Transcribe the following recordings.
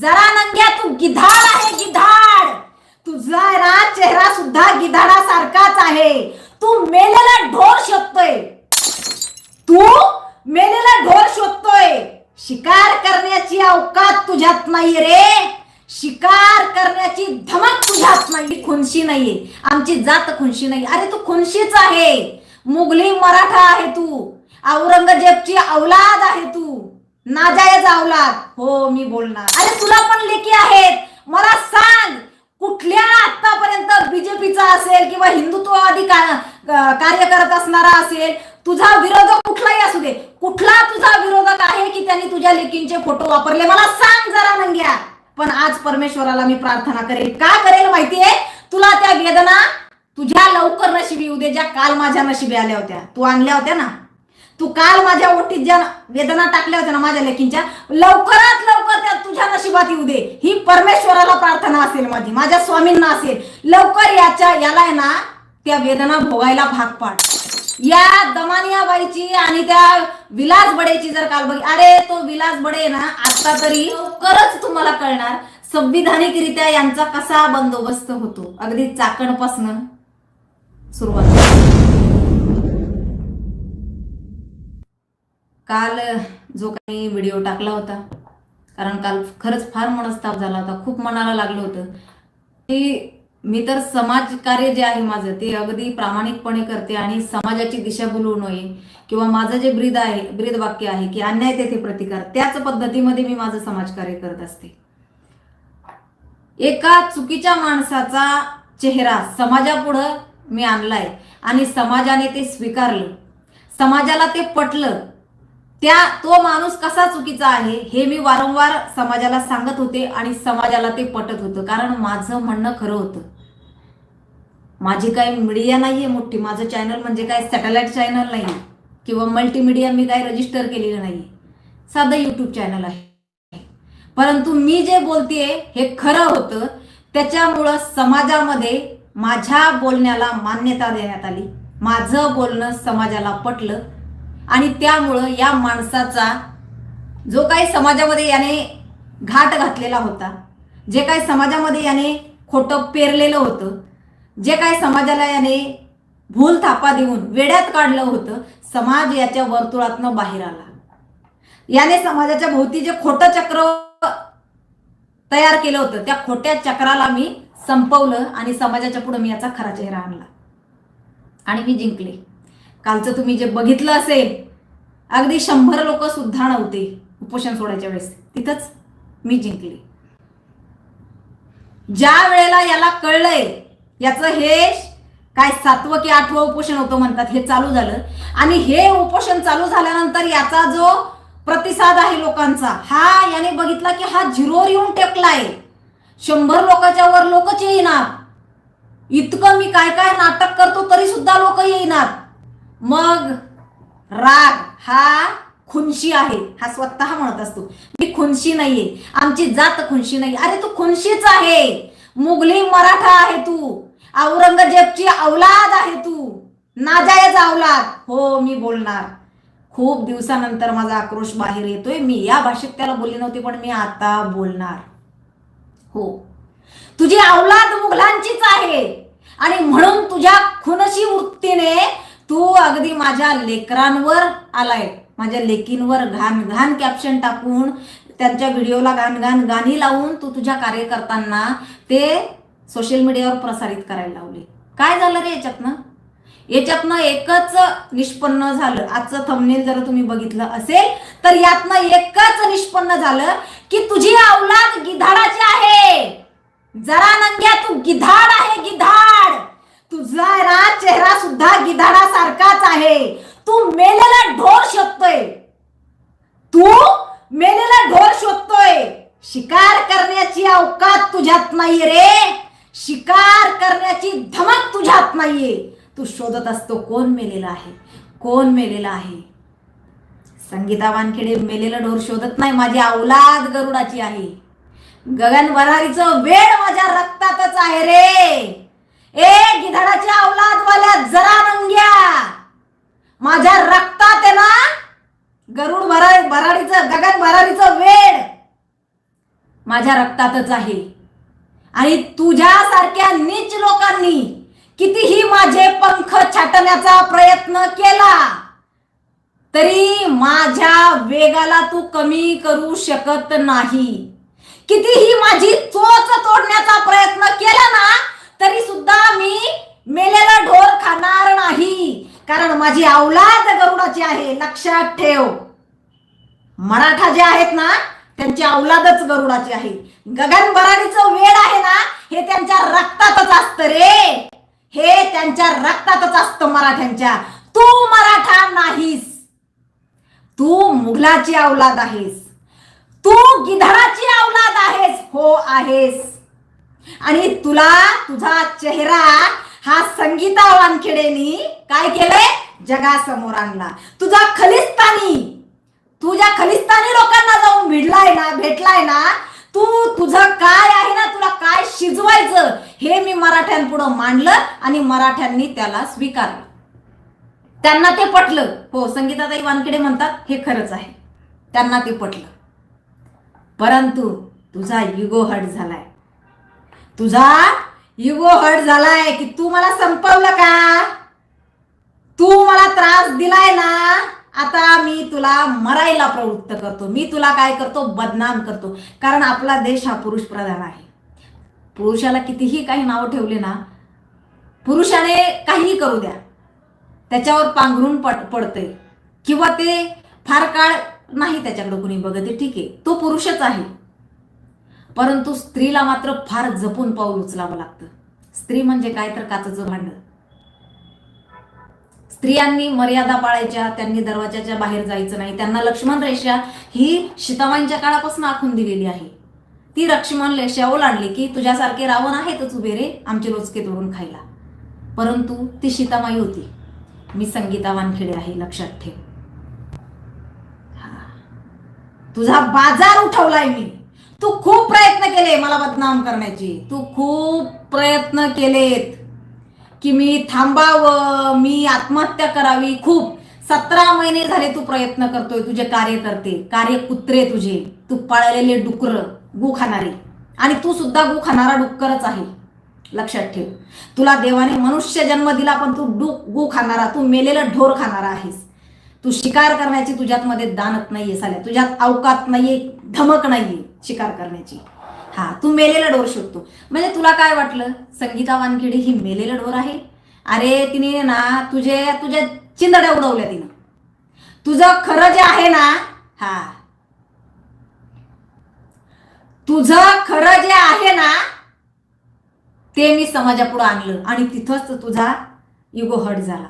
जरा नंग्या तू गिधाड आहे गिधाड. तुझा चेहरा सुद्धा गिधाडासारखाच आहे. तू मेलेला ढोर शोधतोय. तू मेलेला ढोर शोधतोय. शिकार करण्याची अवकात तुझ्यात नाही रे. शिकार करण्याची धमक तुझ्यात नाही. खुनशी नाहीये. आमची जात खुनशी नाही. अरे तू खुनशीच आहे. मुघली मराठा आहे तू. औरंगजेबची औलाद आहे तू. नाजायज अवलाद हो मी बोलणार. अरे तुला पण लेखी आहेत. मला सांग कुठल्या आतापर्यंत बीजेपीचा असेल किंवा हिंदुत्ववादी कार्य करत असणारा असेल तुझा विरोधक कुठलाही असू दे. कुठला तुझा विरोधक आहे की त्यांनी तुझ्या लेकींचे फोटो वापरले? मला सांग जरा नंग्या. पण आज परमेश्वराला मी प्रार्थना करेल. का करेल माहितीये? तुला त्या वेदना तुझ्या लवकर नशिबी येऊ दे ज्या काल माझ्या नशिबी आल्या होत्या. तू आणल्या होत्या ना? तू काल माझ्या ओटीत ज्या वेदना टाकल्या होत्या ना माझ्या लेकींच्या लवकरात लवकर त्या तुझ्या नशिबात येऊ दे. ही परमेश्वराला प्रार्थना असेल माझी माझ्या स्वामींना असेल. लवकर याच्या याला आहे ना त्या वेदना भोगायला भाग पाड या दमानिया बाईची आणि त्या विलास बडेची जर काल बघ अरे तो विलास बडे ना आता तरी लवकरच तुम्हाला कळणार संविधानिकरित्या यांचा कसा बंदोबस्त होतो. अगदी चाकणपासनं सुरुवात. काल जो काही व्हिडिओ टाकला होता कारण काल खरंच फार मनस्ताप झाला होता खूप मनाला लागलं होतं. की मी तर समाजकार्य जे आहे माझं ते अगदी प्रामाणिकपणे करते आणि समाजाची दिशा बोलू नये किंवा माझं जे ब्रीद आहे ब्रीद वाक्य आहे की अन्याय तेथे प्रतिकार त्याच पद्धतीमध्ये मी माझं समाजकार्य करत असते. एका चुकीच्या माणसाचा चेहरा समाजापुढं मी आणलाय आणि समाजाने ते स्वीकारलं. समाजाला ते पटलं. त्या तो माणूस कसा चुकीचा आहे हे मी वारंवार समाजाला सांगत होते आणि समाजाला ते पटत होतं. कारण माझं म्हणणं खरं होतं. माझी काही मीडिया नाहीये मोठी. माझं चॅनल म्हणजे काय सॅटेलाइट चॅनल नाही किंवा मल्टीमीडिया मी काही रजिस्टर केलेलं नाही साधं यूट्यूब चॅनल आहे. परंतु मी जे बोलतेय हे खरं होतं. त्याच्यामुळं समाजामध्ये माझ्या बोलण्याला मान्यता देण्यात आली. माझं बोलणं समाजाला पटलं. आणि त्यामुळं या माणसाचा जो काही समाजामध्ये याने घाट घातलेला होता जे काही समाजामध्ये याने खोटं पेरलेलं होतं जे काही समाजाला याने भूल थापा देऊन वेड्यात काढलं होतं समाज याच्या वर्तुळातनं बाहेर आला. याने समाजाच्या भोवती जे खोटं चक्र तयार केलं होतं त्या खोट्या चक्राला मी संपवलं आणि समाजाच्या पुढे मी याचा खरा चेहरा आणला. आणि मी जिंकले. कालचं तुम्ही जे बघितलं असेल अगदी शंभर लोक सुद्धा नव्हते उपोषण सोडायच्या वेळेस. तिथंच मी जिंकले. ज्या वेळेला याला कळलंय याचं हे काय सातवं की आठवं उपोषण होतं म्हणतात हे चालू झालं. आणि हे उपोषण चालू झाल्यानंतर याचा जो प्रतिसाद आहे लोकांचा हा याने बघितला की हा झिरोवर येऊन टेकलाय. शंभर लोकांच्या वर लोकच येईनात. इतकं मी काय काय नाटक करतो तरी सुद्धा लोक येईनात. मग राग हा खुनशी आहे. हा स्वतः म्हणत असतो. मी खुनशी नाहीये. आमची जात खुनशी नाही अरे तू खुनशीच आहे. मुघली मराठा आहे तू. औरंगजेबची औलाद आहे तू. नाजायज अवलाद हो मी बोलणार. खूप दिवसानंतर माझा आक्रोश बाहेर येतोय. मी या भाषेत त्याला बोलली नव्हती पण मी आता बोलणार. हो. तुझी अवलाद मुघलांचीच आहे. आणि म्हणून तुझ्या खुनशी वृत्तीने तू अगदी माझ्या लेकरांवर आलाय. माझ्या लेकींवर घाण घाण कॅप्शन टाकून त्यांच्या व्हिडिओला घाण घाण गाणी लावून तू तुझ्या कार्यकर्त्यांना ते सोशल मीडियावर प्रसारित करायला लावले. काय झालं रे याच्यातनं? याच्यातनं एकच निष्पन्न झालं. आजचं थंबनेल जर तुम्ही बघितलं असेल तर यातनं एकच निष्पन्न झालं की तुझी औलाद गिधाडाची आहे. जरा नंग्या तू गिधाड आहे गिधाड! तुझा चेहरा सुद्धा गिधाडासारखाच आहे. तू मेलेला ढोर शोधतोय. तू मेलेला ढोर शोधतोय. शिकार करण्याची अवकात तुझ्यात नाही रे. शिकार करण्याची धमक तुझ्यात नाहीये. तू शोधत असतो कोण मेलेला आहे कोण मेलेला आहे. संगीता वानखेडे मेलेला ढोर शोधत नाही माझी औलाद गरुडाची आहे. गगन वरारीचं वेळ माझ्या रक्तातच आहे रे. ए गिधाडाच्या अवलादवाल्या जरा नंग्या माझ्या रक्तात आहे ना गरुड भरा भराडीचं गगन भराडीचं वेळ माझ्या रक्तातच आहे. आणि तुझ्यासारख्या नीच लोकांनी कितीही माझे पंख छाटण्याचा प्रयत्न केला तरी माझ्या वेगाला तू कमी करू शकत नाही. कितीही माझी चोच तोडण्याचा प्रयत्न केला ना तरी सुद्धा मी मेलेला ढोर खाणार नाही. कारण माझी औलाद गरुडाची आहे. लक्षात ठेव. मराठा जे आहेत ना त्यांची अवलादच गरुडाची आहे. गगन बराडीचं वेळ आहे ना हे त्यांच्या रक्तातच असतं रे. हे त्यांच्या रक्तातच असतं मराठ्यांच्या. तू मराठा नाहीस. तू मुघलाची अवलाद आहेस. तू गिधाडाची अवलाद आहेस. हो आहेस. आणि तुला तुझा चेहरा हा संगीता वानखेडेनी काय केलंय? जगासमोर आणला. तुझा खलिस्तानी तुझ्या खलिस्तानी लोकांना जाऊन भिडलाय ना भेटलाय ना तू तुझं काय आहे ना तुला काय शिजवायचं हे मी मराठ्यांपुढं मांडलं आणि मराठ्यांनी त्याला स्वीकारलं. त्यांना ते पटलं. हो संगीताताई वानखेडे म्हणतात हे खरंच आहे. त्यांना ते पटलं. परंतु तुझा युगो हट झालाय. तुझा युगो हट झालाय की तू मला संपवलं का? तू मला त्रास दिलाय ना? आता मी तुला मरायला प्रवृत्त करतो. मी तुला काय करतो? बदनाम करतो. कारण आपला देश हा पुरुष प्रधान आहे. पुरुषाला कितीही काही नावं ठेवले ना पुरुषाने काहीही करू द्या. त्याच्यावर पांघरून पड पडते किंवा ते फार काळ नाही त्याच्याकडे कुणी बघत. आहे, ठीक आहे. तो पुरुषच आहे. परंतु स्त्रीला मात्र फार जपून पाऊल उचलावं लागतं. स्त्री म्हणजे काय तर काचचं भांड. स्त्रियांनी मर्यादा पाळायच्या त्यांनी दरवाजाच्या बाहेर जायचं नाही. त्यांना लक्ष्मण रेषा ही सीतामाईंच्या काळापासून आखून दिलेली आहे. ती लक्ष्मण रेषा ओलांडली की तुझ्यासारखे रावण आहेतच उभे रे आमचे रोजके तोडून खायला. परंतु ती सीतामाई होती. मी संगीता वानखेडे आहे लक्षात ठेव. हा. तुझा बाजार उठवलाय मी. तू खूप प्रयत्न केले मला बदनाम करण्याची. तू खूप प्रयत्न केलेत की मी थांबावं मी आत्महत्या करावी. खूप. सतरा महिने झाले तू प्रयत्न करतोय तुझे कार्य करते कार्य कुत्रे तुझे. तू पाळलेले डुकर गु खाणारे. आणि तू सुद्धा गु खाणारा डुक्करच आहे. लक्षात ठेव. तुला देवाने मनुष्य जन्म दिला पण तू डुक गु खाणारा तू मेलेला ढोर खाणारा आहेस. तू शिकार करण्याची तुझ्यात मध्ये दानत नाहीये साल्या. तुझ्यात अवकात नाहीये धमक नाहीये. शिकार करण्याची. हा तू मेलेला डोर शोधतो. म्हणजे तुला काय वाटलं? संगीता वानखेडे ही मेलेला डोर आहे? अरे तिने ना तुझे तुझ्या चिंदड्या उडवल्या तिनं. तुझं खरं जे आहे ना हा. तुझं खरं जे आहे ना ते मी समाजापुढे आणलं आणि तिथंच तुझा युगो हट झाला.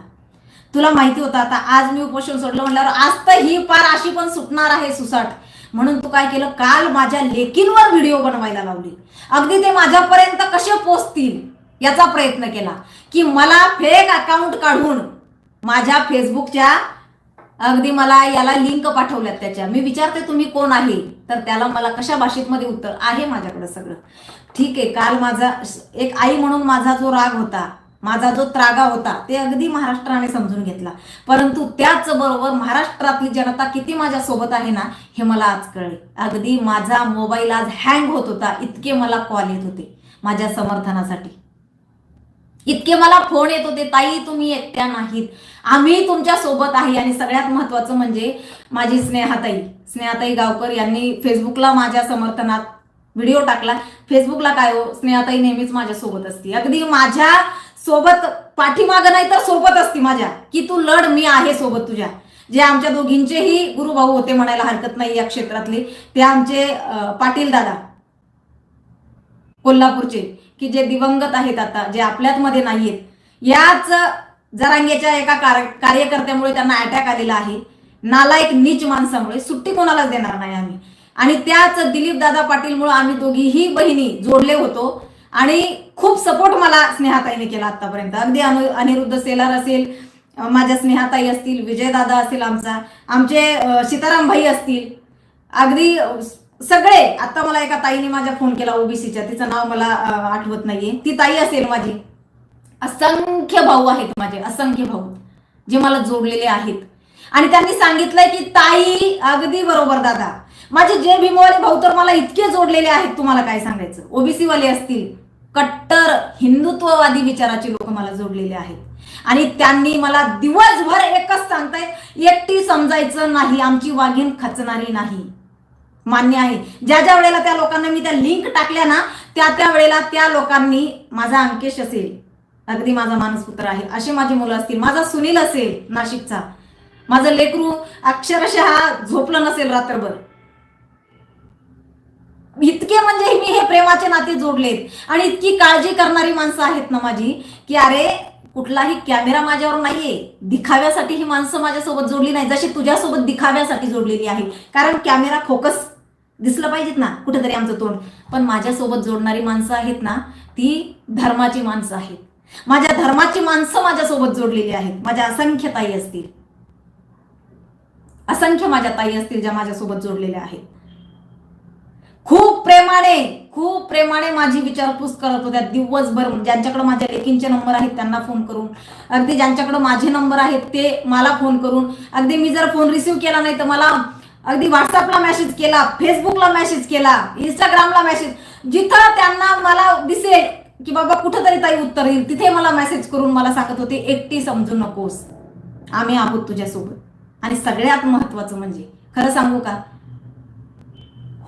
तुला माहिती होतं आता आज मी उपोषण सोडलं म्हटल्यावर आज तर ही पार अशी पण सुटणार आहे सुसाट. म्हणून तू काय केलं? काल माझ्या लेकींवर व्हिडिओ बनवायला लावली. अगदी ते माझ्यापर्यंत कसे पोचतील याचा प्रयत्न केला. की मला फेक अकाउंट काढून माझ्या फेसबुकच्या अगदी मला याला लिंक पाठवल्यात त्याच्या. मी विचारते तुम्ही कोण आहे? तर त्याला मला कशा भाषेत मध्ये उत्तर आहे माझ्याकडे सगळं. ठीक आहे काल माझा एक आई म्हणून माझा जो राग होता माझा जो त्रागा होता ते अगदी महाराष्ट्राने समजून घेतला. परंतु त्याच बरोबर महाराष्ट्रातली जनता किती माझ्या सोबत आहे ना हे मला आज कळले. अगदी माझा मोबाईल आज हँग होत होता इतके मला कॉल येत होते माझ्या समर्थनासाठी. इतके मला फोन येत होते ताई तुम्ही एकट्या नाहीत. आम्ही तुमच्यासोबत आहे. आणि सगळ्यात महत्वाचं म्हणजे माझी स्नेहाताई स्नेहाताई गावकर यांनी फेसबुकला माझ्या समर्थनात व्हिडिओ टाकला. फेसबुकला काय हो? स्नेहाताई नेहमीच माझ्या सोबत असते. अगदी माझ्या सोबत पाठीमागं नाही तर सोबत असती माझ्या. की तू लढ मी आहे सोबत तुझ्या. जे आमच्या दोघींचेही गुरुभाऊ होते म्हणायला हरकत नाही या क्षेत्रातले. ते आमचे पाटील दादा. कोल्हापूरचे. की जे दिवंगत आहेत आता जे आपल्यात मध्ये नाहीयेत. याच जरांगेच्या एका कार्य कार्यकर्त्यामुळे त्यांना अटॅक आलेला आहे. नालायक नीच माणसामुळे. सुट्टी कोणालाच देणार नाही आम्ही. आणि त्याच दिलीप दादा पाटीलमुळे आम्ही दोघीही बहिणी जोडले होतो. आणि खूप सपोर्ट मला स्नेहाताईने केला आतापर्यंत. अगदी अनु अनिरुद्ध सेलार असेल माझ्या स्नेहाताई असतील विजयदादा असेल आमचा आमचे सीताराम भाई असतील. अगदी सगळे आता मला एका ताईने माझ्या फोन केला ओबीसीच्या तिचं नाव मला आठवत नाहीये. ती ताई असेल माझी. असंख्य भाऊ आहेत माझे असंख्य भाऊ जे मला जोडलेले आहेत. आणि त्यांनी सांगितलंय की ताई अगदी बरोबर दादा. माझे जे भीमवाले भाऊ तर मला इतके जोडलेले आहेत तुम्हाला काय सांगायचं? ओबीसी वाले असतील कट्टर हिंदुत्ववादी विचाराचे लोक मला जोडलेले आहेत. आणि त्यांनी मला दिवसभर एकच सांगतायत एकटी समजायचं नाही आमची वाघीण खचणारी नाही. मान्य आहे. ज्या ज्या वेळेला त्या लोकांना मी त्या लिंक टाकल्या ना त्या त्या वेळेला त्या लोकांनी माझा अंकेश असेल. अगदी माझा मानसपुत्र आहे. असे माझी मुलं असतील. माझा सुनील असेल नाशिकचा. माझं लेकरू अक्षरशः झोपलं नसेल रात्रभर. इतके म्हणजे मी हे प्रेमाचे नाते जोडलेत. आणि इतकी काळजी करणारी माणसं आहेत ना माझी की अरे कुठलाही कॅमेरा माझ्यावर नाहीये. दिखाव्यासाठी ही माणसं माझ्यासोबत जोडली नाही जशी तुझ्यासोबत दिखाव्यासाठी जोडलेली आहे. कारण कॅमेरा फोकस दिसलं पाहिजेत ना कुठेतरी आमचं तोंड. पण माझ्यासोबत जोडणारी माणसं आहेत ना ती धर्माची माणसं आहेत. माझ्या धर्माची माणसं माझ्यासोबत जोडलेली आहेत. माझ्या असंख्य ताई असतील. असंख्य माझ्या ताई असतील ज्या माझ्यासोबत जोडलेल्या आहेत. खूप प्रेमाने खूप प्रेमाने माझी विचारपूस करत होत्या दिवसभर. ज्यांच्याकडे माझ्या लेकींचे नंबर आहेत त्यांना फोन करून. अगदी ज्यांच्याकडे माझे नंबर आहेत ते मला फोन करून. अगदी मी जर फोन रिसिव्ह केला नाही तर मला अगदी व्हॉट्सअपला मेसेज केला फेसबुकला मेसेज केला इंस्टाग्रामला मेसेज जिथं त्यांना मला दिसेल की बाबा कुठंतरी ताई उत्तर येईल तिथे मला मेसेज करून मला सांगत होते एकटी समजू नकोस. आम्ही आहोत तुझ्यासोबत. आणि सगळ्यात महत्वाचं म्हणजे खरं सांगू का?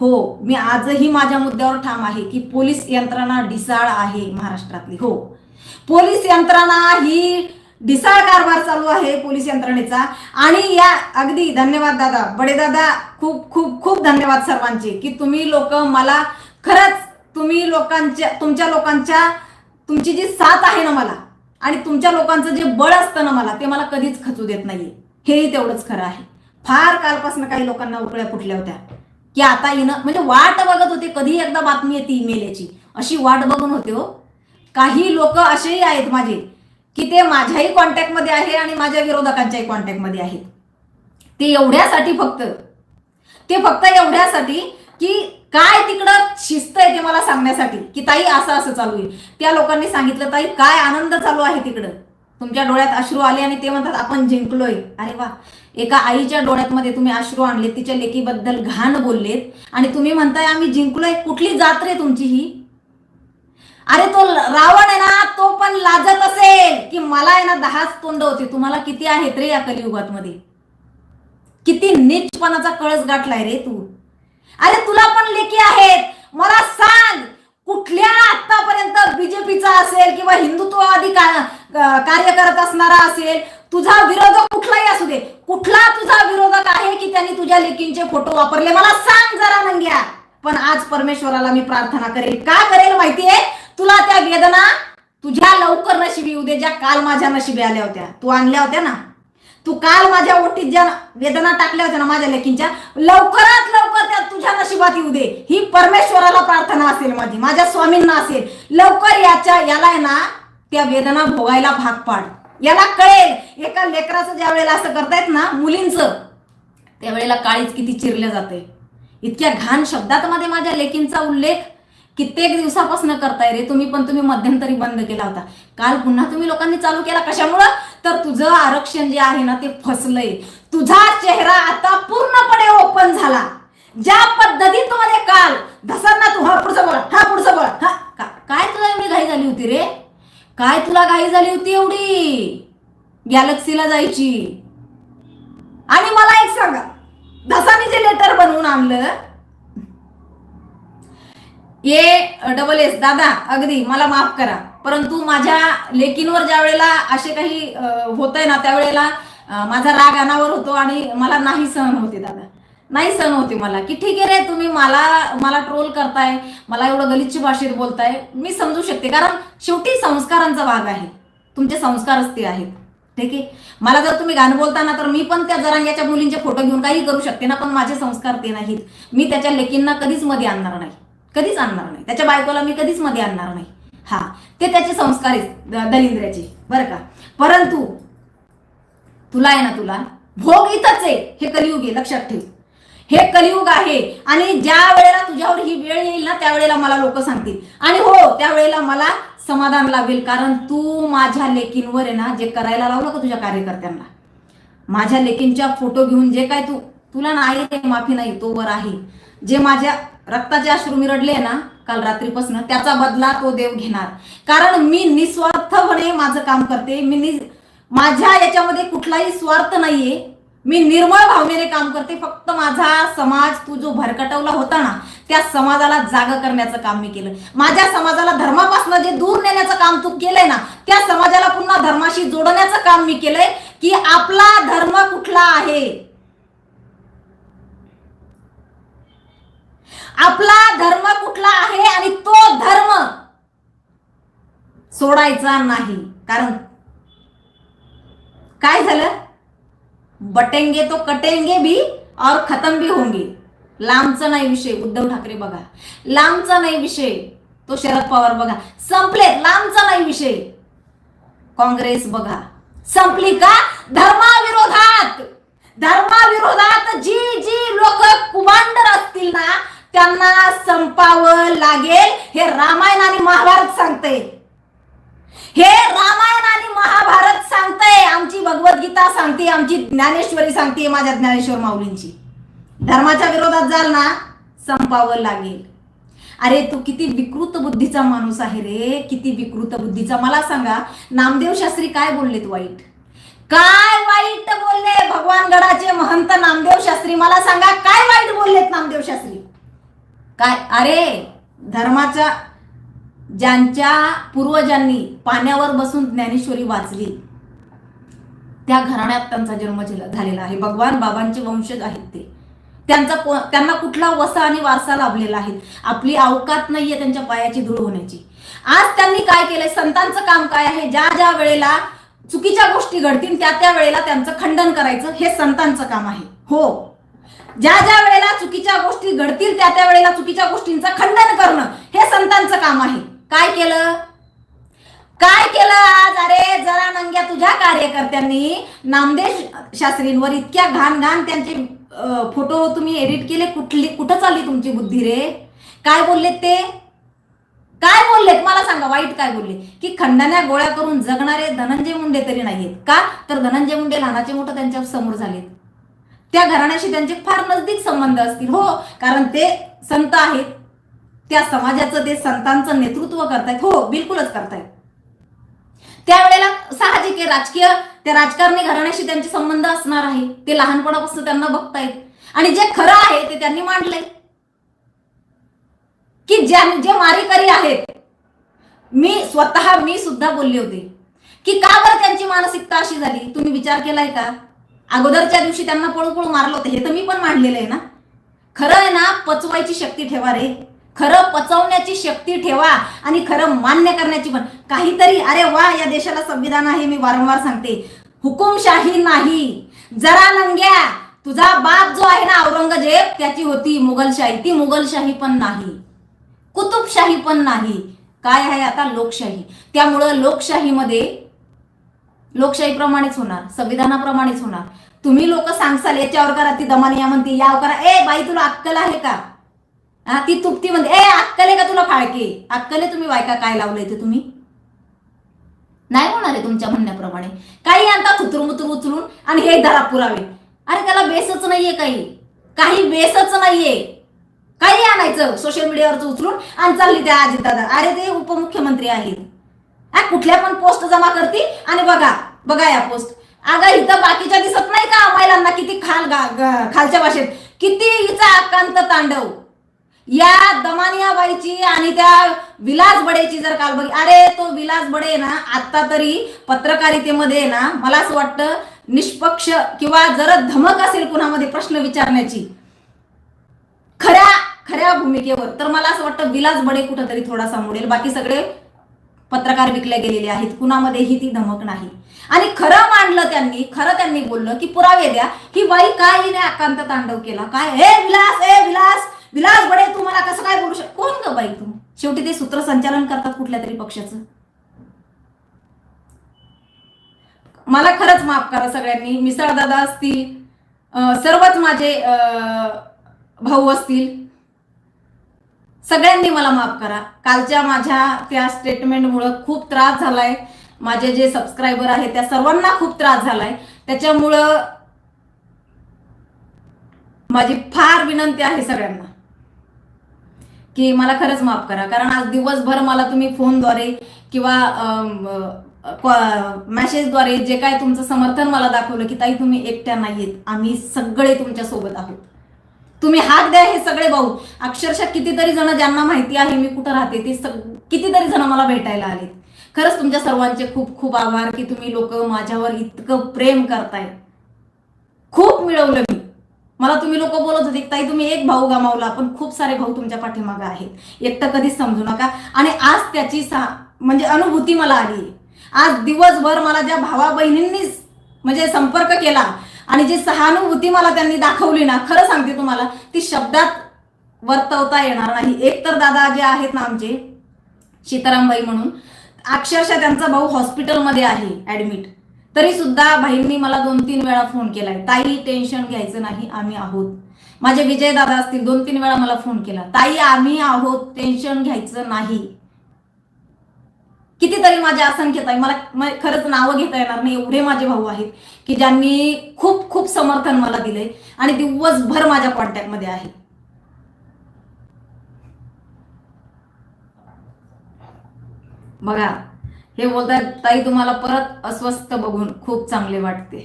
हो मी आजही माझ्या मुद्द्यावर ठाम आहे की पोलीस यंत्रणा ढिसाळ आहे महाराष्ट्रातली. हो. पोलीस यंत्रणा ही ढिसाळ कारभार चालू आहे पोलीस यंत्रणेचा. आणि या अगदी धन्यवाद दादा. बडे दादा खूप खूप खूप धन्यवाद सर्वांचे की तुम्ही लोक मला खरंच तुम्ही लोकांच्या तुमच्या लोकांच्या तुमची जी साथ आहे ना मला आणि तुमच्या लोकांचं जे बळ असतं ना मला ते मला कधीच खचू देत नाहीये. हेही तेवढंच खरं आहे. फार कालपासून काही लोकांना उकळ्या फुटल्या होत्या. की आता येणं म्हणजे वाट बघत होते कधी एकदा बातमी येते ईमेल याची अशी वाट बघून होते हो. काही लोक असेही आहेत माझे की ते माझ्याही कॉन्टॅक्टमध्ये आहे आणि माझ्या विरोधकांच्याही कॉन्टॅक्टमध्ये आहेत. ते एवढ्यासाठी फक्त ते फक्त एवढ्यासाठी की काय तिकडं शिस्त आहे ते मला सांगण्यासाठी की ताई असं असं चालू आहे. त्या लोकांनी सांगितलं ताई काय आनंद चालू आहे तिकडं? तुमच्या डोळ्यात अश्रू आले आणि ते म्हणतात आपण जिंकलोय अरे वा. एका आईच्या डोळ्यात तुम्ही अश्रू आणले तिच्या लेकीबद्दल घाण बोललेत. आणि तुम्ही म्हणताय आम्ही जिंकलोय कुठली जात रे तुमची ही? अरे तो रावण आहे ना तो पण लाजत असेल की मला आहे ना दहाच तोंड होते. तुम्हाला किती आहेत रे या कलियुगात मध्ये किती नीचपणाचा कळस गाठलाय रे तू. अरे तुला पण लेखी आहेत. मला सांग कुठल्या आतापर्यंत बीजेपीचा असेल किंवा हिंदुत्ववादी का- कार्य करत असणारा असेल तुझा विरोधक कुठलाही असू दे. कुठला तुझा विरोधक आहे की त्यांनी तुझ्या लेकींचे फोटो वापरले? मला सांग जरा नंग्या पण आज परमेश्वराला मी प्रार्थना करेल. का करेल माहितीये तुला त्या वेदना तुझ्या लवकर नशिबी येऊ दे ज्या काल माझ्या नशिबी आल्या होत्या तू आणल्या होत्या ना? तू काल माझ्या ओटीत ज्या वेदना टाकल्या होत्या ना माझ्या लेकींच्या लवकरात लवकर त्या तुझ्या नशिबात येऊ दे. ही परमेश्वराला प्रार्थना असेल माझी माझ्या स्वामींना असेल. लवकर याच्या याला आहे ना त्या वेदना भोगायला भाग पाड. याला कळेल. एका लेकराचं ज्या वेळेला असं करतायत ना मुलींचं त्यावेळेला काळीच किती चिरलं जाते. इतक्या घाण शब्दात मध्ये माझ्या लेकींचा उल्लेख कित्येक दिवसापासून करताय रे. तुम्ही पण तुम्ही मध्यंतरी बंद केला होता. काल पुन्हा तुम्ही लोकांनी चालू केला कशामुळं? तर तुझं आरक्षण जे आहे ना ते फसलंय. तुझा चेहरा आता पूर्णपणे ओपन झाला. ज्या पद्धतीत तुम्हाला काल धसरना तू हा पुढचं बोला हा पुढचं बोला हा. का- काय तुला एवढी घाई झाली होती रे? काय तुला घाई झाली होती एवढी? गॅलेक्सीला जायची. आणि मला एक सांगा धसानी जे लेटर बनवून आणलं ए डबल एस दादा अगदी मला माफ करा. परंतु माझ्या लेकींवर ज्या वेळेला असे काही होत आहे ना त्यावेळेला माझा राग अनावर होतो आणि मला नाही सहन होते दादा. नाही सण होते मला. की ठीक आहे रे तुम्ही मला मला ट्रोल करताय मला एवढं गलिच्छ भाषेत बोलताय मी समजू शकते. कारण शेवटी संस्कारांचा भाग आहे. तुमचे संस्कारच ते आहेत. ठीक आहे? मला जर तुम्ही गाणं बोलताना तर मी पण त्या जरांग्याच्या मुलींचे फोटो घेऊन काही करू शकते ना पण माझे संस्कार ते नाहीत. मी त्याच्या लेकींना कधीच मध्ये आणणार नाही. कधीच आणणार नाही. त्याच्या बायकोला मी कधीच मध्ये आणणार नाही. हा ते त्याचे संस्कार आहेत दलिंद्र्याचे. बरं का? परंतु तुला आहे ना तुला? भोग इथंच आहे. हे कलियुग आहे लक्षात ठेव. हे कलियुग आहे. आणि ज्या वेळेला तुझ्यावर ही वेळ येईल ना त्यावेळेला मला लोक सांगतील. आणि हो त्यावेळेला मला समाधान लाभेल कारण तू माझ्या लेकींवर आहे ना जे करायला लावलं का तुझ्या कार्यकर्त्यांना? माझ्या लेकींच्या फोटो घेऊन जे काय तू तुला नाही ते माफी नाही तो वर आहे. जे माझ्या रक्ताचे अश्रू मी रडले ना काल रात्रीपासून त्याचा बदला तो देव घेणार. कारण मी निस्वार्थपणे माझं काम करते. मी माझ्या याच्यामध्ये कुठलाही स्वार्थ नाहीये. मी निर्मळ भावनेने काम करते. फक्त माझा समाज तू जो भरकटवला होता ना त्या समाजाला जाग करण्याचं काम मी केलं. माझ्या समाजाला धर्मापासून जे दूर नेण्याचं काम तू केलंय ना त्या समाजाला पुन्हा धर्माशी जोडण्याचं काम मी केलंय की आपला धर्म कुठला आहे? आपला धर्म कुठला आहे आणि तो धर्म सोडायचा नाही. कारण काय झालं? बटेंगे तो कटेंगे भी और खतम भी होंगे. लांबचा नाही विषय उद्धव ठाकरे बघा. लांबचा नाही विषय तो शरद पवार बघा. संपले लांबचा नाही विषय. काँग्रेस बघा. संपली का? धर्माविरोधात. धर्माविरोधात जी जी लोक कुमांडर असतील ना त्यांना संपावं लागेल हे रामायण आणि महाभारत सांगते हे रामायण आणि महाभारत सांगतंय. आमची भगवद्गीता सांगते आमची ज्ञानेश्वरी सांगते माझ्या ज्ञानेश्वर माऊलींची. धर्माच्या विरोधात जाल ना संपावं लागेल. अरे तू किती विकृत बुद्धीचा माणूस आहे रे किती विकृत बुद्धीचा. मला सांगा नामदेव शास्त्री काय बोललेत वाईट? काय वाईट बोलले भगवान गडाचे महंत नामदेव शास्त्री? मला सांगा काय वाईट बोललेत नामदेव शास्त्री? काय? अरे धर्माच्या ज्यांच्या पूर्वजांनी पाण्यावर बसून ज्ञानेश्वरी वाचली त्या घराण्यात त्यांचा जन्म झालेला आहे. भगवान बाबांचे वंशज आहेत ते. त्यांचा त्यांना कुठला वसा आणि वारसा लाभलेला आहे? आपली अवकात नाहीये त्यांच्या पायाची धूळ होण्याची. आज त्यांनी काय केलंय? संतांचं काम काय आहे? ज्या ज्या वेळेला चुकीच्या गोष्टी घडतील त्या त्या वेळेला त्यांचं खंडन करायचं हे संतांचं काम आहे. हो. ज्या ज्या वेळेला चुकीच्या गोष्टी घडतील त्या त्या वेळेला चुकीच्या गोष्टींचं खंडन करणं हे संतांचं काम आहे. काय केलं? काय केलं आज? अरे जरा नंग्या तुझ्या कार्यकर्त्यांनी नामदेश शास्त्रींवर इतक्या घाण घाण त्यांचे फोटो तुम्ही एडिट केले. कुठली कुठं चालली तुमची बुद्धी रे? काय बोललेत ते? काय बोललेत? मला सांगा वाईट काय बोलले? की खंडाण्या गोळ्या करून जगणारे धनंजय मुंडे तरी नाहीत का? तर धनंजय मुंडे लहानाचे मोठं त्यांच्यासमोर झालेत. त्या घराण्याशी त्यांचे फार नजदीक संबंध असतील हो. कारण ते संत आहेत. त्या समाजाचं ते संतांचं नेतृत्व करतायत. हो बिलकुलच करतायत. त्यावेळेला साहजिक आहे राजकीय त्या राजकारणी घराण्याशी त्यांचे संबंध असणार आहे. ते लहानपणापासून त्यांना बघतायत. आणि जे खरं आहे ते त्यांनी मांडलंय. की ज्या जे मारेकरी आहेत मी स्वतः मी सुद्धा बोलले होते की का बरं त्यांची मानसिकता अशी झाली? तुम्ही विचार केलाय का? अगोदरच्या दिवशी त्यांना पळू पळू मारलं होतं. हे तर मी पण मांडलेलं आहे ना. खरं आहे ना पचवायची शक्ती ठेवा रे. खरं पचवण्याची शक्ती ठेवा आणि खरं मान्य करण्याची पण. काहीतरी अरे वा या देशाला संविधान आहे मी वारंवार सांगते. हुकुमशाही नाही. जरा नंग्या. तुझा बाप जो आहे ना औरंगजेब त्याची होती मुघलशाही. ती मुघलशाही पण नाही. कुतुबशाही पण नाही. काय आहे आता? लोकशाही. त्यामुळं लोकशाहीमध्ये लोकशाहीप्रमाणेच होणार संविधानाप्रमाणेच होणार. तुम्ही लोक सांगसाल याच्यावर करा ती दमानिया म्हणते यावर करा. ए बाई तुला अक्कल आहे का? हा ती तुपती म्हणते ए अक्कल आहे का तुला फाळके? अक्कल आहे तुम्ही बायका काय लावलंय ते तुम्ही? नाही होणार आहे तुमच्या म्हणण्याप्रमाणे. काही आणता उतरून उचलून आणि हे धरा पुरावे. अरे त्याला बेसच नाहीये काही. काही बेसच नाहीये. काही आणायचं सोशल मीडियावरचं उचलून आणि चालली त्या अजितदादा अरे ते उपमुख्यमंत्री आहेत. कुठल्या पण पोस्ट जमा करतील आणि बघा बघा या पोस्ट अगं इथं बाकीच्या दिसत नाही का महिलांना किती खाल गा- खालच्या भाषेत? किती हिचा आकांत तांडव. या दमानिया बाईची आणि त्या विलास बडेची जर काल बघ अरे तो विलास बडे ना आता तरी पत्रकारितेमध्ये ना मला असं वाटतं निष्पक्ष किंवा जर धमक असेल कुणामध्ये प्रश्न विचारण्याची. खऱ्या खऱ्या भूमिकेवर. तर मला असं वाटतं विलास बडे कुठंतरी थोडासा मोडेल. बाकी सगळे पत्रकार विकले गेलेले आहेत. कुणामध्येही ती धमक नाही. आणि खरं मांडलं त्यांनी खरं त्यांनी बोललं की पुरावे द्या. ही बाई काय हिने आकांत तांडव केला? काय? हे विलास ए विलास! विलास बडे तू मला कसं काय बोलू शक? कोण ग बाई तू? शेवटी ते सूत्रसंचालन करतात कुठल्या तरी पक्षाचं. मला खरंच माफ करा सगळ्यांनी. मिसळदादा असतील सर्वच माझे भाऊ असतील. सगळ्यांनी मला माफ करा. कालच्या माझ्या त्या स्टेटमेंटमुळं खूप त्रास झालाय. माझे जे सबस्क्रायबर आहेत त्या सर्वांना खूप त्रास झालाय. त्याच्यामुळं माझी फार विनंती आहे सगळ्यांना. की मला खरंच माफ करा. कारण आज दिवसभर मला तुम्ही फोनद्वारे किंवा मेसेजद्वारे जे काय तुमचं समर्थन मला दाखवलं की ताई तुम्ही एकट्या नाहीयेत. आम्ही सगळे तुमच्यासोबत आहोत. तुम्ही हात द्या हे सगळे भाऊ. अक्षरशः कितीतरी जण ज्यांना माहिती आहे मी कुठं राहते ते सग कितीतरी जण मला भेटायला आलेत. खरंच तुमच्या सर्वांचे खूप खूप आभार की तुम्ही लोक माझ्यावर इतकं प्रेम करताय खूप मिळवलं मी. मला तुम्ही लोक बोलत होते ताई तुम्ही एक भाऊ गमावला पण खूप सारे भाऊ तुमच्या पाठीमागे आहेत. एकटं कधीच समजू नका. आणि आज त्याची सा म्हणजे अनुभूती मला आली. आज दिवसभर मला ज्या भावा बहिणींनी म्हणजे संपर्क केला आणि जी सहानुभूती मला त्यांनी दाखवली ना खरं सांगते तुम्हाला ती शब्दात वर्तवता येणार नाही. एक तर दादा जे आहेत ना आमचे सीतारामबाई म्हणून अक्षरशः त्यांचा भाऊ हॉस्पिटलमध्ये आहे ऍडमिट तरी सुद्धा भाईंनी मला दोन तीन वेळा फोन केलाय. ताई टेन्शन घ्यायचं नाही आम्ही आहोत. माझे विजय दादा असतील दोन तीन वेळा मला फोन केला. ताई आम्ही आहोत टेन्शन घ्यायचं नाही. कितीतरी माझे असंख्य ताई मला मला खरंच नावं घेता येणार नाही एवढे माझे भाऊ आहेत की ज्यांनी खूप खूप समर्थन मला दिलंय आणि दिवसभर माझ्या कॉन्टॅक्टमध्ये आहे. बघा हे बोलतात ताई तुम्हाला परत अस्वस्थ बघून खूप चांगले वाटते.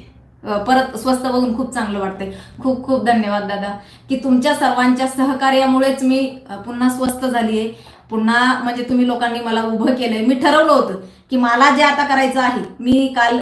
परत स्वस्त बघून खूप चांगलं वाटते. खूप खूप धन्यवाद दादा. की तुमच्या सर्वांच्या सहकार्यामुळेच मी पुन्हा स्वस्थ झाली आहे पुन्हा म्हणजे तुम्ही लोकांनी मला उभं केलंय. मी ठरवलं होतं की मला जे आता करायचं आहे मी काल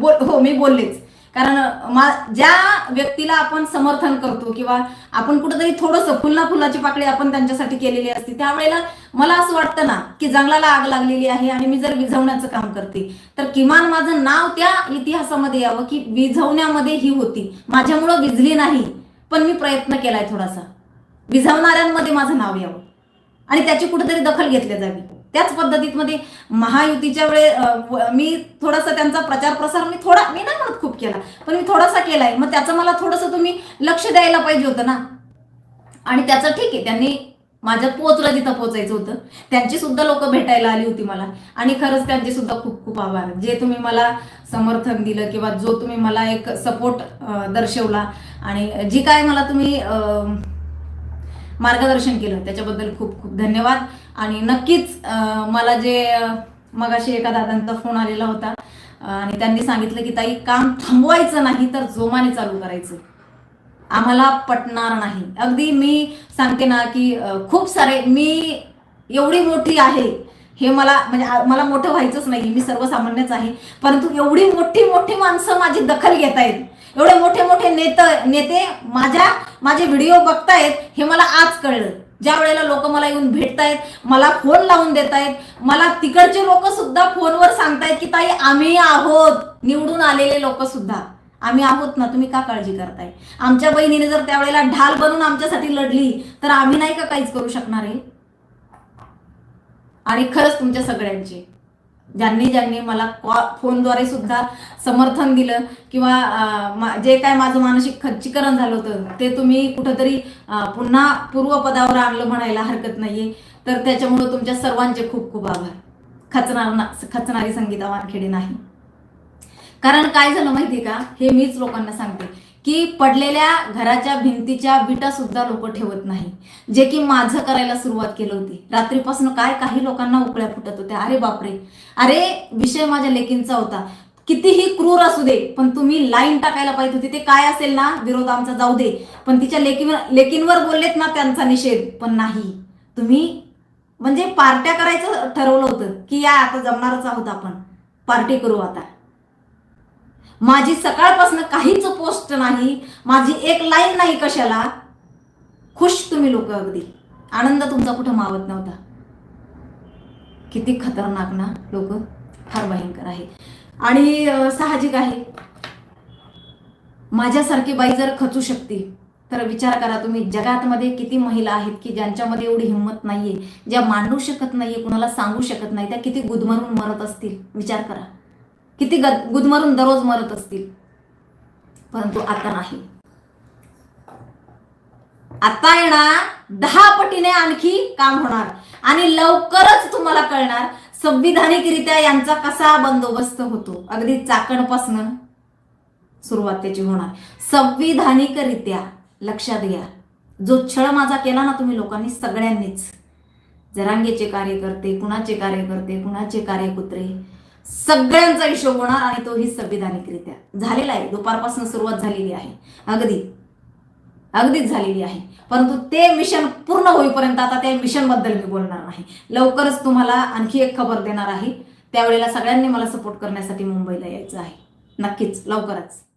बोल हो मी बोललेच. कारण मा ज्या व्यक्तीला आपण समर्थन करतो किंवा आपण कुठंतरी थोडंसं फुलना फुलाची पाकळी आपण त्यांच्यासाठी केलेली असते त्यावेळेला मला असं वाटतं ना की जंगलाला आग लागलेली आहे आणि मी जर विझवण्याचं काम करते तर किमान माझं नाव त्या इतिहासामध्ये यावं की विझवण्यामध्ये ही होती. माझ्यामुळं विझली नाही पण मी प्रयत्न केलाय थोडासा. विझवणाऱ्यांमध्ये माझं नाव यावं. आणि त्याची कुठेतरी दखल घेतली जावी. त्याच पद्धतीत मध्ये महायुतीच्या वेळे मी थोडासा त्यांचा प्रचार प्रसार मी थोडा मी नाही म्हणत खूप केला पण मी थोडासा केलाय. मग त्याचं मला थोडंसं तुम्ही लक्ष द्यायला पाहिजे होतं ना. आणि त्याचं ठीक आहे त्यांनी माझ्यात पोहोचलं जिथं पोहोचायचं होतं. त्यांची सुद्धा लोक भेटायला आली होती मला. आणि खरंच त्यांचे सुद्धा खूप खूप आभार. जे तुम्ही मला समर्थन दिलं किंवा जो तुम्ही मला एक सपोर्ट दर्शवला आणि जी काय मला तुम्ही अं, मार्गदर्शन केलं त्याच्याबद्दल खूप खूप धन्यवाद. आणि नक्कीच मला जे मगाशी एका दादांचा फोन आलेला होता आणि त्यांनी सांगितलं की ताई काम थांबवायचं नाही तर जोमाने चालू करायचं. आम्हाला पटणार नाही. अगदी मी सांगते ना की खूप सारे मी एवढी मोठी आहे हे मला म्हणजे मला मोठं व्हायचंच नाही मी सर्वसामान्यच आहे परंतु एवढी मोठी मोठी माणसं माझी दखल घेत आहेत. एवढे मोठे मोठे नेत नेते माझ्या माझे व्हिडिओ बघतायत हे मला आज कळलं. ज्या वेळेला लोक मला येऊन भेटतायत मला फोन लावून देत आहेत मला तिकडचे लोक सुद्धा फोनवर सांगतायत की ताई आम्ही आहोत. निवडून आलेले लोक सुद्धा. आम्ही आहोत ना तुम्ही का काळजी करताय? आमच्या बहिणीने जर त्यावेळेला ढाल बनून आमच्यासाठी लढली तर आम्ही नाही का काहीच करू शकणार आहे आणि खरंच तुमच्या सगळ्यांचे. ज्यांनी ज्यांनी मला कॉ- फोनद्वारे सुद्धा समर्थन दिलं किंवा जे काय माझं मानसिक खच्चीकरण झालं होतं ते तुम्ही कुठंतरी पुन्हा पूर्वपदावर आणलं म्हणायला हरकत नाहीये. तर त्याच्यामुळं तुमच्या सर्वांचे खूप खूप आभार. खचणार ना खचणारी संगीता वानखेडे नाही. कारण काय झालं माहितीये का? हे मीच लोकांना सांगते. की पडलेल्या घराच्या भिंतीच्या विटा सुद्धा लोक ठेवत नाही. जे की माझं करायला सुरुवात केली होती. रात्रीपासून काय काही लोकांना उकळ्या फुटत होत्या. अरे बापरे. अरे विषय माझ्या लेकींचा होता. कितीही क्रूर असू दे पण तुम्ही लाईन टाकायला पाहिजे होती. ते काय असेल ना? विरोध आमचा जाऊ दे. पण तिच्या लेकीवर लेकींवर बोललेत ना त्यांचा निषेध. पण नाही. तुम्ही म्हणजे पार्ट्या करायचं ठरवलं होतं की या आता जमणारच आहोत आपण. पार्टी करू आता. माझी सकाळपासून काहीच पोस्ट नाही माझी एक लाईन नाही कशाला? खुश तुम्ही लोक अगदी. आनंद तुमचा कुठं मावत नव्हता. किती खतरनाक ना लोक. फार भयंकर आहे. आणि साहजिक आहे. माझ्यासारखी बाई जर खचू शकते तर विचार करा तुम्ही जगातमध्ये किती महिला आहेत की ज्यांच्यामध्ये एवढी हिंमत नाहीये ज्या मांडू शकत नाहीये कुणाला सांगू शकत नाही त्या किती गुदमरून मरत असतील. विचार करा. किती गद गुदमरून दररोज मरत असतील? परंतु आता नाही. आता येणार दहा पटीने आणखी काम होणार आणि लवकरच तुम्हाला कळणार संविधानिकरित्या यांचा कसा बंदोबस्त होतो. अगदी चाकणपासनं सुरुवात त्याची होणार. संविधानिकरित्या लक्षात घ्या. जो छळ माझा केला ना तुम्ही लोकांनी सगळ्यांनीच. जरांगेचे कार्यकर्ते कुणाचे कार्यकर्ते कुणाचे कार्यकुत्रे सगळ्यांचा हिशोब होणार आणि तोही संविधानिकरित्या. झालेला आहे. दुपारपासून सुरुवात झालेली आहे. अगदी. अगदीच झालेली आहे. परंतु ते मिशन पूर्ण होईपर्यंत आता त्या मिशनबद्दल मी बोलणार नाही. लवकरच तुम्हाला आणखी एक खबर देणार आहे. त्यावेळेला सगळ्यांनी मला सपोर्ट करण्यासाठी मुंबईला यायचं आहे. नक्कीच. लवकरच.